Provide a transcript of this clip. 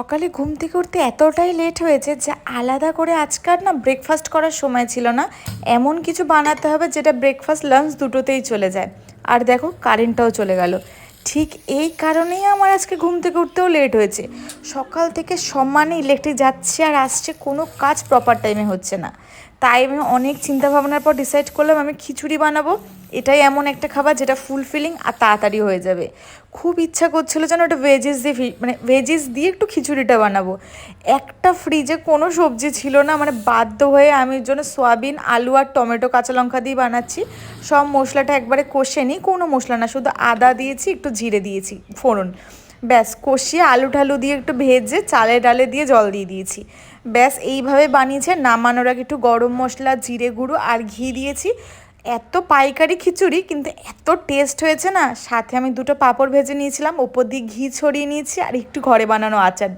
সকালে ঘুম থেকে উঠতে এতটাই লেট হয়েছে যে আলাদা করে আজকাল না ব্রেকফাস্ট করার সময় ছিল না। এমন কিছু বানাতে হবে যেটা ব্রেকফাস্ট লাঞ্চ দুটোতেই চলে যায়। আর দেখো কারেন্টটাও চলে গেল। ঠিক এই কারণেই আমার আজকে ঘুম থেকে উঠতেও লেট হয়েছে। সকাল থেকে সম্মানে ইলেকট্রিক যাচ্ছে আর আসছে কোনো কাজ প্রপার টাইমে হচ্ছে না। তাই আমি অনেক চিন্তা ভাবনার পর ডিসাইড করলাম আমি খিচুড়ি বানাবো। এটাই এমন একটা খাবার যেটা ফুলফিলিং আর তাড়াতাড়ি হয়ে যাবে। খুব ইচ্ছা করছিল যেন ওটা ভেজেস দিয়ে মানে ভেজেস দিয়ে একটু খিচুড়িটা বানাবো। একটা ফ্রিজে কোনো সবজি ছিল না মানে বাধ্য হয়ে আমি জন্য সয়াবিন, আলু আর টমেটো, কাঁচা লঙ্কা দিয়ে বানাচ্ছি। সব মশলাটা একবারে কষে নিই, কোনো মশলা না, শুধু আদা দিয়েছি, একটু জিরে দিয়েছি, ফোড়ন। ব্যাস, কষিয়ে আলু ঠালু দিয়ে একটু ভেজে চালে ডালে দিয়ে জল দিয়ে দিয়েছি। ব্যাস, এইভাবে বানিয়েছে, নামানোর আগে একটু গরম মশলা, জিরে গুঁড়ো আর ঘি দিয়েছি। এত পাইকারি খিচুড়ি, কিন্তু এত টেস্ট হয়েছে না? সাথে আমি দুটো পাঁপড় ভেজে নিয়েছিলাম, ওপর দিয়ে ঘি ছড়িয়ে নিয়েছি আর একটু ঘরে বানানো আচার